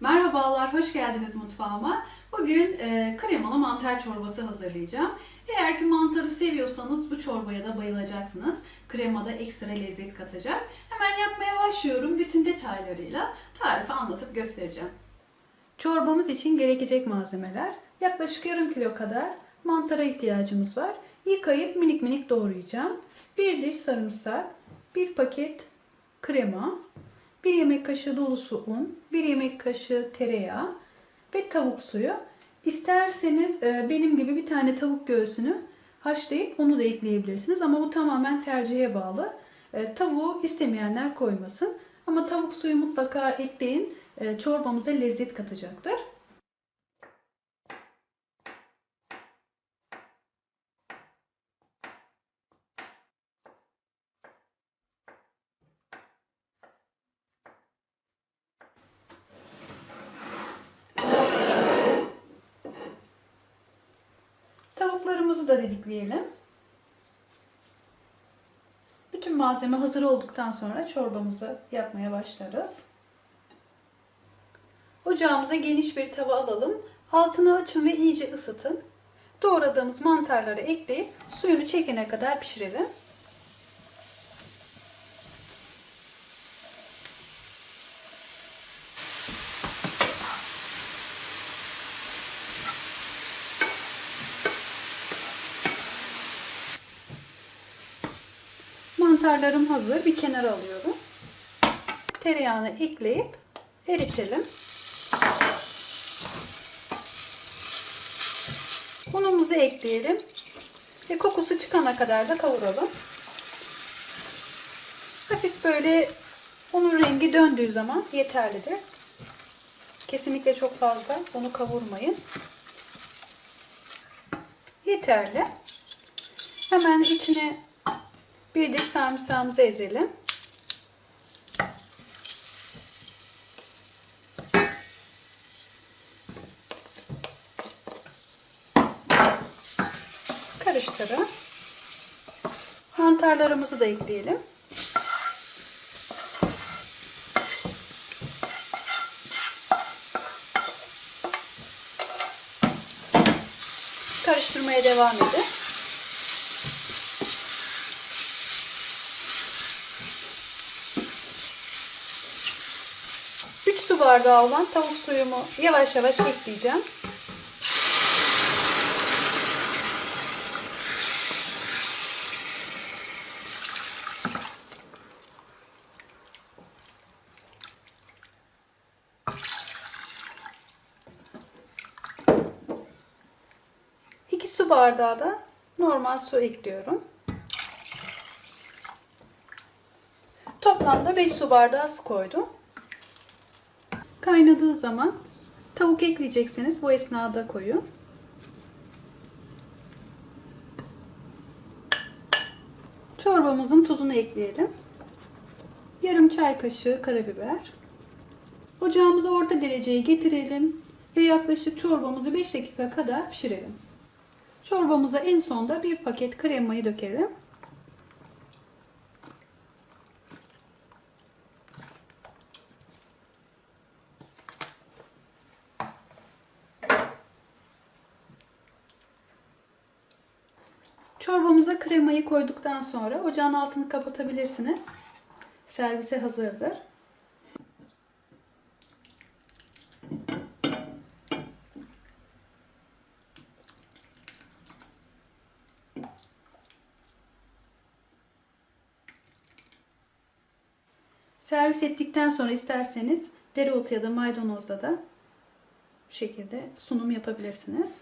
Merhabalar, hoş geldiniz mutfağıma. Bugün e, kremalı mantar çorbası hazırlayacağım. Eğer ki mantarı seviyorsanız bu çorbaya da bayılacaksınız. Krema da ekstra lezzet katacak. Hemen yapmaya başlıyorum. Bütün detaylarıyla tarifi anlatıp göstereceğim. Çorbamız için gerekecek malzemeler yaklaşık yarım kilo kadar mantara ihtiyacımız var. Yıkayıp minik minik doğrayacağım. Bir diş sarımsak, bir paket krema, bir yemek kaşığı dolusu un, bir yemek kaşığı tereyağı ve tavuk suyu. İsterseniz e, benim gibi bir tane tavuk göğsünü haşlayıp onu da ekleyebilirsiniz ama bu tamamen tercihe bağlı. E, Tavuğu istemeyenler koymasın ama tavuk suyu mutlaka ekleyin. E, Çorbamıza lezzet katacaktır. Da didikleyelim. Bütün malzeme hazır olduktan sonra çorbamızı yapmaya başlarız. Ocağımıza geniş bir tava alalım. Altını açın ve iyice ısıtın. Doğradığımız mantarları ekleyip suyunu çekene kadar pişirelim. Mantarlarım hazır. Bir kenara alıyorum. Tereyağını ekleyip eritelim. Unumuzu ekleyelim. Ve kokusu çıkana kadar da kavuralım. Hafif böyle unun rengi döndüğü zaman yeterlidir. Kesinlikle çok fazla onu kavurmayın. Yeterli. Hemen içine bir diş sarımsağımızı ezelim. Karıştırın. Mantarlarımızı da ekleyelim. Karıştırmaya devam edin. Üç su bardağı olan tavuk suyumu yavaş yavaş ekleyeceğim. İki su bardağı da normal su ekliyorum. Toplamda 5 su bardağı su koydum. Kaynadığı zaman tavuk ekleyeceksiniz. Bu esnada koyun. Çorbamızın tuzunu ekleyelim. Yarım çay kaşığı karabiber. Ocağımızı orta dereceye getirelim ve yaklaşık çorbamızı 5 dakika kadar pişirelim. Çorbamıza en sonda bir paket kremayı dökelim. Çorbamıza kremayı koyduktan sonra ocağın altını kapatabilirsiniz. Servise hazırdır. Servis ettikten sonra isterseniz dereotu ya da maydanozla da bu şekilde sunum yapabilirsiniz.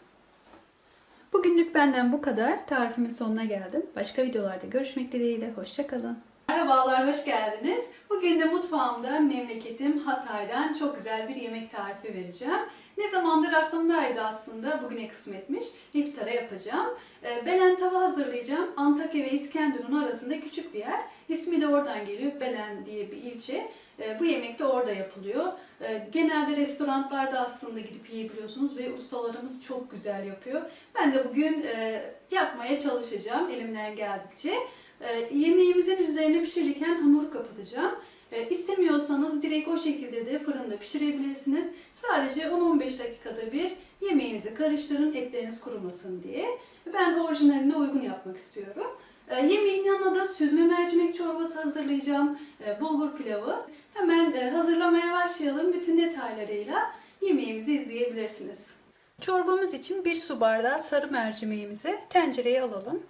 Bugünlük benden bu kadar. Tarifimin sonuna geldim. Başka videolarda görüşmek dileğiyle. Hoşçakalın. Merhabalar, hoş geldiniz. Bugün de mutfağımda memleketim Hatay'dan çok güzel bir yemek tarifi vereceğim. Ne zamandır aklımdaydı aslında. Bugüne kısmetmiş. İftara yapacağım. Ee, Belen tava hazırlayacağım. Antakya ve İskenderun arasında küçük bir yer. İsmi de oradan geliyor. Belen diye bir ilçe. Ee, Bu yemek de orada yapılıyor. Ee, Genelde restoranlarda aslında gidip yiyebiliyorsunuz ve ustalarımız çok güzel yapıyor. Ben de bugün e, yapmaya çalışacağım elimden geldikçe. Ee, Yemeğimizin üzerine pişirirken hamur kapatacağım. E, istemiyorsanız direkt o şekilde de fırında pişirebilirsiniz. Sadece 10-15 dakikada bir yemeğinizi karıştırın etleriniz kurumasın diye. Ben orijinaline uygun yapmak istiyorum. Yemeğin yanına da süzme mercimek çorbası hazırlayacağım. Bulgur pilavı. Hemen e, hazırlamaya başlayalım. Bütün detaylarıyla yemeğimizi izleyebilirsiniz. Çorbamız için bir su bardağı sarı mercimeğimizi tencereye alalım.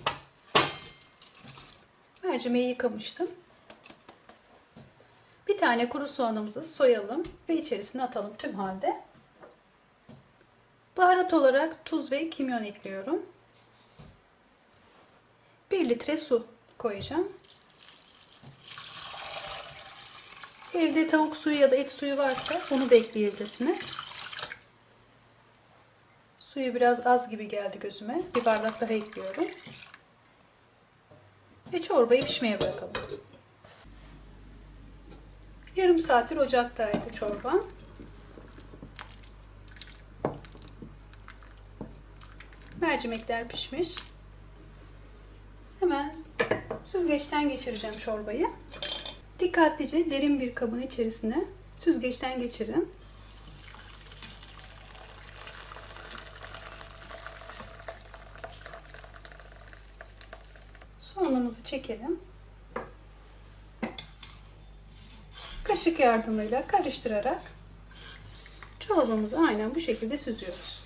Mercimeği yıkamıştım. Bir tane kuru soğanımızı soyalım ve içerisine atalım tüm halde. Baharat olarak tuz ve kimyon ekliyorum. 1 litre su koyacağım. Evde tavuk suyu ya da et suyu varsa onu da ekleyebilirsiniz. Suyu biraz az gibi geldi gözüme. Bir bardak daha ekliyorum. Ve çorbayı pişmeye bırakalım. Yarım saattir ocaktaydı çorba. Mercimekler pişmiş. Hemen süzgeçten geçireceğim çorbayı. Dikkatlice derin bir kabın içerisine süzgeçten geçirin. Soğanımızı çekelim. Kaşık yardımıyla karıştırarak çorbamızı aynen bu şekilde süzüyoruz.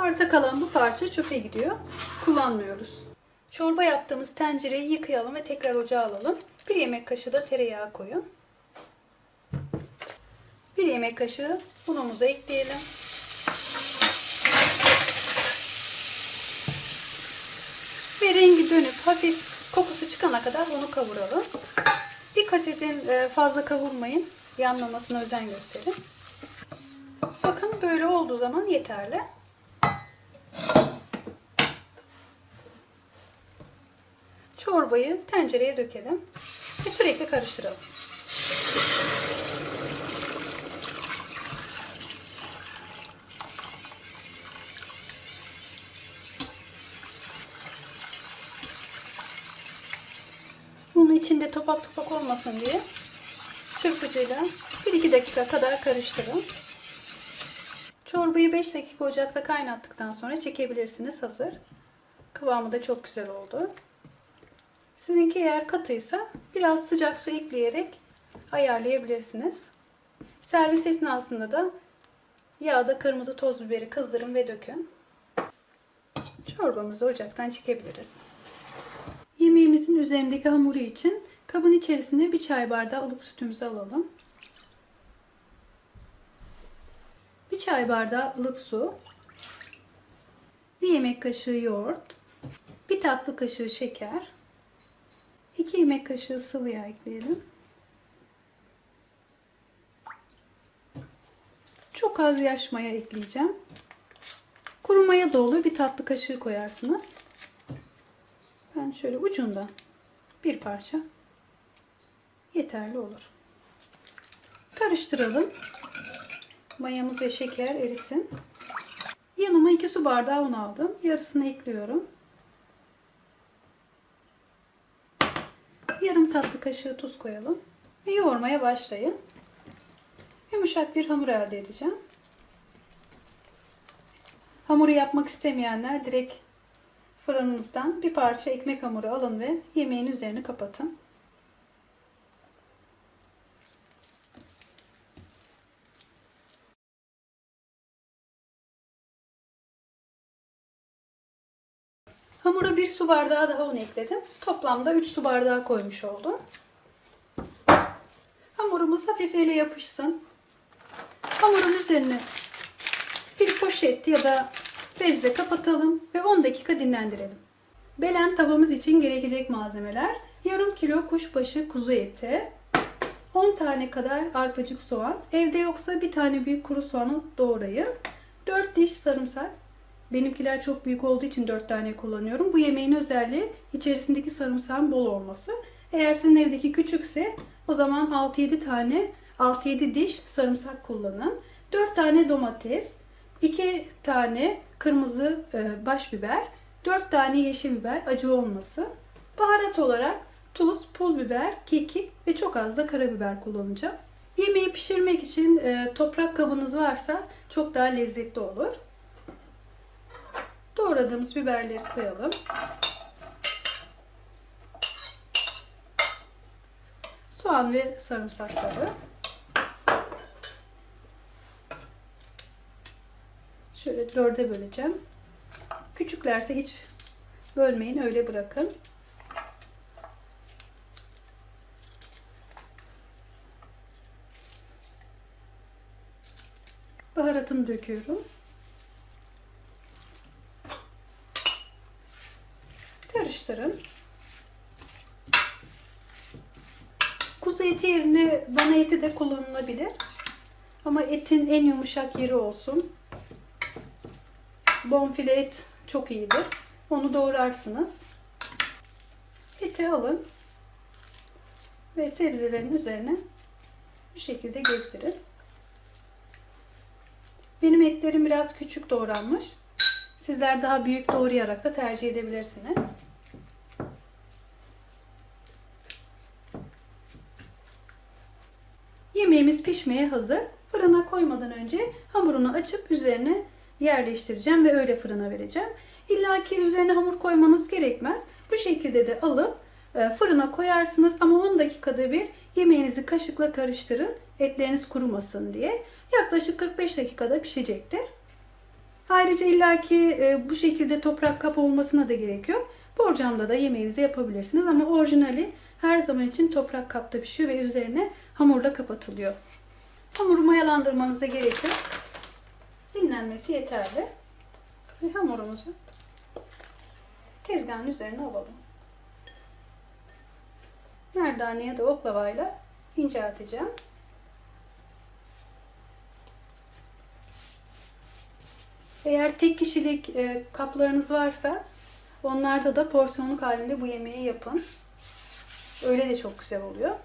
Arta kalan bu parça çöpe gidiyor. Kullanmıyoruz. Çorba yaptığımız tencereyi yıkayalım ve tekrar ocağa alalım. Bir yemek kaşığı da tereyağı koyun. Bir yemek kaşığı unumuzu ekleyelim. Ve rengi dönüp hafif kokusu çıkana kadar bunu kavuralım. Dikkat edin e, fazla kavurmayın. Yanmamasına özen gösterin. Bakın böyle olduğu zaman yeterli. Çorbayı tencereye dökelim ve sürekli karıştıralım. Bunun içinde topak topak olmasın diye çırpıcıyla 1-2 dakika kadar karıştırın. Çorbayı 5 dakika ocakta kaynattıktan sonra çekebilirsiniz. Hazır. Kıvamı da çok güzel oldu. Sizinki eğer katıysa biraz sıcak su ekleyerek ayarlayabilirsiniz. Servis esnasında da yağda kırmızı toz biberi kızdırın ve dökün. Çorbamızı ocaktan çekebiliriz. Yemeğimizin üzerindeki hamuru için kabın içerisine bir çay bardağı ılık sütümüzü alalım. Bir çay bardağı ılık su, bir yemek kaşığı yoğurt, bir tatlı kaşığı şeker, 2 yemek kaşığı sıvı yağ ekleyelim. Çok az yaş maya ekleyeceğim. Kuru maya da. Bir tatlı kaşığı koyarsınız. Ben şöyle ucundan bir parça yeterli olur. Karıştıralım. Mayamız ve şeker erisin. Yanıma 2 su bardağı un aldım. Yarısını ekliyorum. Yarım tatlı kaşığı tuz koyalım. Ve yoğurmaya başlayın. Yumuşak bir hamur elde edeceğim. Hamuru yapmak istemeyenler direkt fırınınızdan bir parça ekmek hamuru alın ve yemeğin üzerini kapatın. Hamura bir su bardağı daha un ekledim. Toplamda 3 su bardağı koymuş oldum. Hamurumuz hafif ele yapışsın. Hamurun üzerine bir poşet ya da bezle kapatalım ve 10 dakika dinlendirelim. Belen tavamız için gerekecek malzemeler yarım kilo kuşbaşı kuzu eti, 10 tane kadar arpacık soğan, evde yoksa bir tane büyük kuru soğanı doğrayın, 4 diş sarımsak, Benimkiler çok büyük olduğu için 4 tane kullanıyorum. Bu yemeğin özelliği içerisindeki sarımsağın bol olması. Eğer sizin evdeki küçükse o zaman 6-7 tane 6-7 diş sarımsak kullanın. 4 tane domates, 2 tane kırmızı e, baş biber, 4 tane yeşil biber acı olması. Baharat olarak tuz, pul biber, kekik ve çok az da karabiber kullanacağım. Yemeği pişirmek için e, toprak kabınız varsa çok daha lezzetli olur. Doğradığımız biberleri koyalım. Soğan ve sarımsakları. Şöyle dörde böleceğim. Küçüklerse hiç bölmeyin öyle bırakın. Baharatını döküyorum. Karıştırın. Kuzu eti yerine dana eti de kullanılabilir. Ama etin en yumuşak yeri olsun. Bonfile et çok iyidir. Onu doğrarsınız. Eti alın ve sebzelerin üzerine bu şekilde gezdirin. Benim etlerim biraz küçük doğranmış. Sizler daha büyük doğrayarak da tercih edebilirsiniz. Pişmeye hazır. Fırına koymadan önce hamurunu açıp üzerine yerleştireceğim ve öyle fırına vereceğim. İlla ki üzerine hamur koymanız gerekmez. Bu şekilde de alıp e, fırına koyarsınız ama 10 dakikada bir yemeğinizi kaşıkla karıştırın. Etleriniz kurumasın diye. Yaklaşık 45 dakikada pişecektir. Ayrıca illaki e, bu şekilde toprak kap olmasına da gerek yok. Borcamda da yemeğinizi yapabilirsiniz ama orijinali her zaman için toprak kapta pişiyor ve üzerine hamurla kapatılıyor. Hamuru mayalandırmanıza gerek yok. Dinlenmesi yeterli. Ve hamurumuzu tezgahın üzerine alalım. Merdane ya da oklavayla incelteceğim. Eğer tek kişilik e, kaplarınız varsa onlarda da porsiyonluk halinde bu yemeği yapın. Öyle de çok güzel oluyor.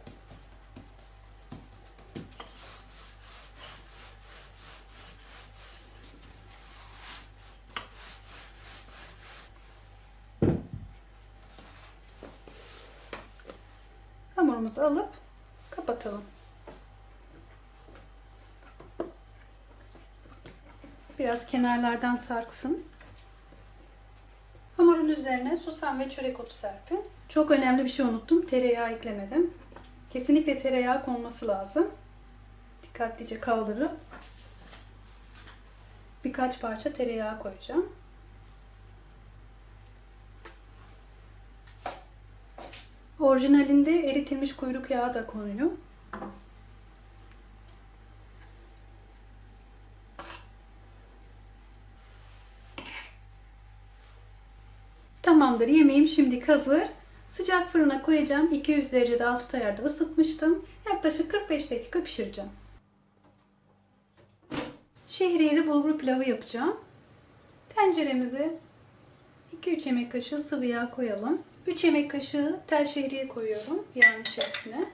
Hamurumuzu alıp kapatalım. Biraz kenarlardan sarksın. Hamurun üzerine susam ve çörek otu serpin. Çok önemli bir şey unuttum. Tereyağı eklemedim. Kesinlikle tereyağı konması lazım. Dikkatlice kaldırıp birkaç parça tereyağı koyacağım. Orijinalinde eritilmiş kuyruk yağı da konuyor. Tamamdır. Yemeğim şimdi hazır. Sıcak fırına koyacağım. 200 derecede alt ayarda ısıtmıştım. Yaklaşık 45 dakika pişireceğim. Şehriyeli bulgur pilavı yapacağım. Tenceremize 2-3 yemek kaşığı sıvı yağ koyalım. 3 yemek kaşığı tel şehriye koyuyorum yağın içerisine.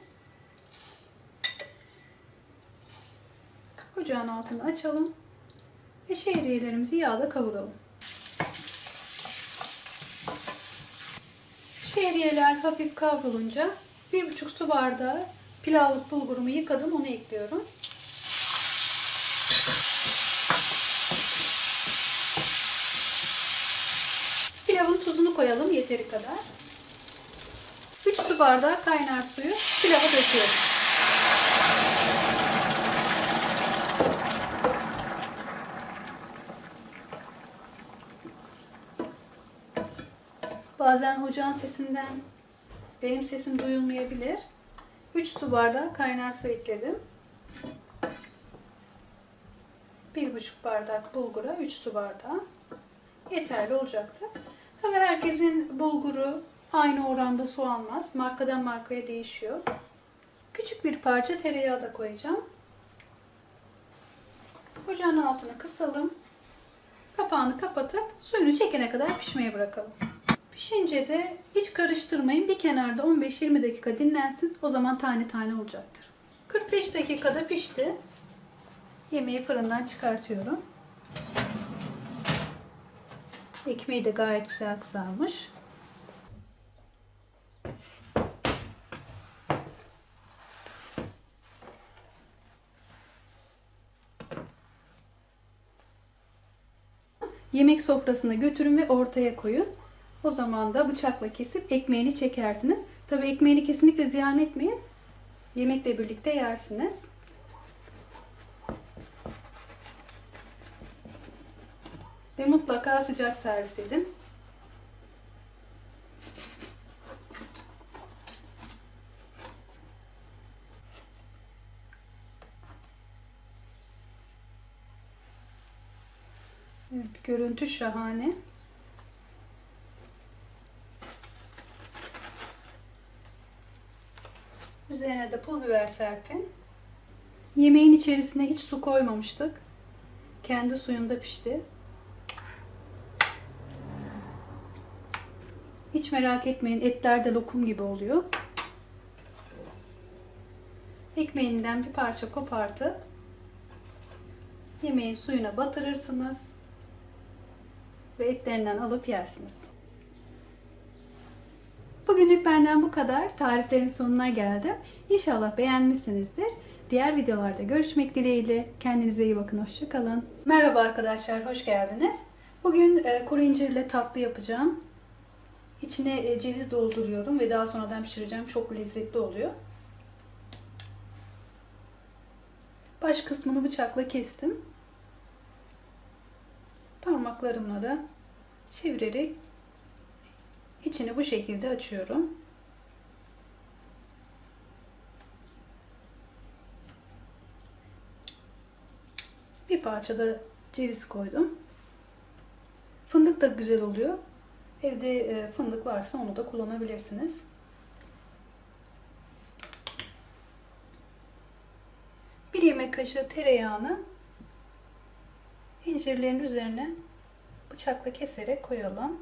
Ocağın altını açalım ve şehriyelerimizi yağda kavuralım. Şehriyeler hafif kavrulunca 1,5 su bardağı pilavlık bulgurumu yıkadım onu ekliyorum. Pilavın tuzunu koyalım yeteri kadar. 3 su bardağı kaynar suyu pilava döküyorum. Bazen ocağın sesinden benim sesim duyulmayabilir. 3 su bardağı kaynar su ekledim. 1,5 bardak bulgura 3 su bardağı yeterli olacaktır. Tabii herkesin bulguru aynı oranda su almaz. Markadan markaya değişiyor. Küçük bir parça tereyağı da koyacağım. Ocağın altını kısalım. Kapağını kapatıp suyunu çekene kadar pişmeye bırakalım. Pişince de hiç karıştırmayın. Bir kenarda 15-20 dakika dinlensin. O zaman tane tane olacaktır. 45 dakikada pişti. Yemeği fırından çıkartıyorum. Ekmeği de gayet güzel kızarmış. Yemek sofrasına götürün ve ortaya koyun. O zaman da bıçakla kesip ekmeğini çekersiniz. Tabi ekmeğini kesinlikle ziyan etmeyin. Yemekle birlikte yersiniz. Ve mutlaka sıcak servis edin. Evet, görüntü şahane. Üzerine de pul biber serpin. Yemeğin içerisine hiç su koymamıştık. Kendi suyunda pişti. Hiç merak etmeyin etler de lokum gibi oluyor. Ekmeğinden bir parça kopartıp yemeğin suyuna batırırsınız ve etlerinden alıp yersiniz. Bugünlük benden bu kadar. Tariflerin sonuna geldim. İnşallah beğenmişsinizdir. Diğer videolarda görüşmek dileğiyle. Kendinize iyi bakın. Hoşçakalın. Merhaba arkadaşlar. Hoş geldiniz. Bugün e, kuru incirle tatlı yapacağım. İçine e, ceviz dolduruyorum ve daha sonradan pişireceğim. Çok lezzetli oluyor. Baş kısmını bıçakla kestim. Parmaklarımla da çevirerek içini bu şekilde açıyorum. Bir parça da ceviz koydum. Fındık da güzel oluyor. Evde e, fındık varsa onu da kullanabilirsiniz. Bir yemek kaşığı tereyağını incirlerin üzerine bıçakla keserek koyalım.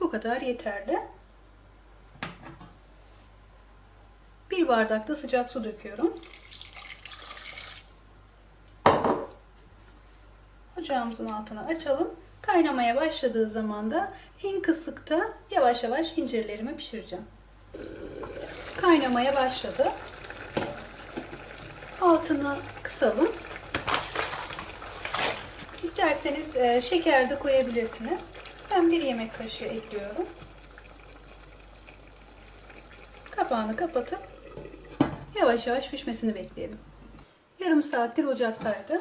Bu kadar yeterli. Bir bardak da sıcak su döküyorum. Ocağımızın altını açalım. Kaynamaya başladığı zaman da en kısıkta yavaş yavaş incirlerimi pişireceğim. Kaynamaya başladı. Altını kısalım. İsterseniz e, şeker de koyabilirsiniz. Ben bir yemek kaşığı ekliyorum. Kapağını kapatıp yavaş yavaş pişmesini bekleyelim. Yarım saattir ocaktaydı.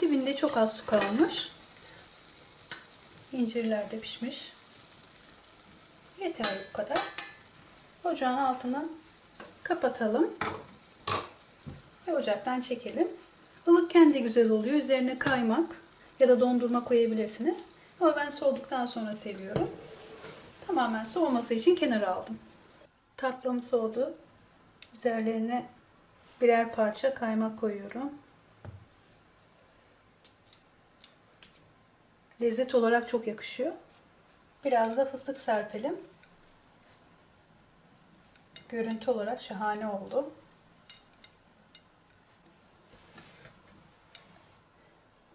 Dibinde çok az su kalmış. İncirler de pişmiş. Yeterli bu kadar. Ocağın altını kapatalım. Ve ocaktan çekelim. Ilıkken de güzel oluyor. Üzerine kaymak ya da dondurma koyabilirsiniz. Ama ben soğuduktan sonra seviyorum. Tamamen soğuması için kenara aldım. Tatlım soğudu. Üzerlerine birer parça kaymak koyuyorum. Lezzet olarak çok yakışıyor. Biraz da fıstık serpelim. Görüntü olarak şahane oldu.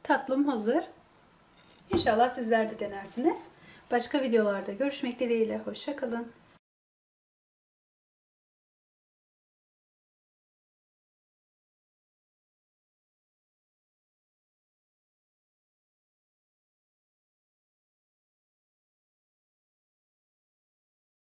Tatlım hazır. İnşallah sizler de denersiniz. Başka videolarda görüşmek dileğiyle. Hoşçakalın.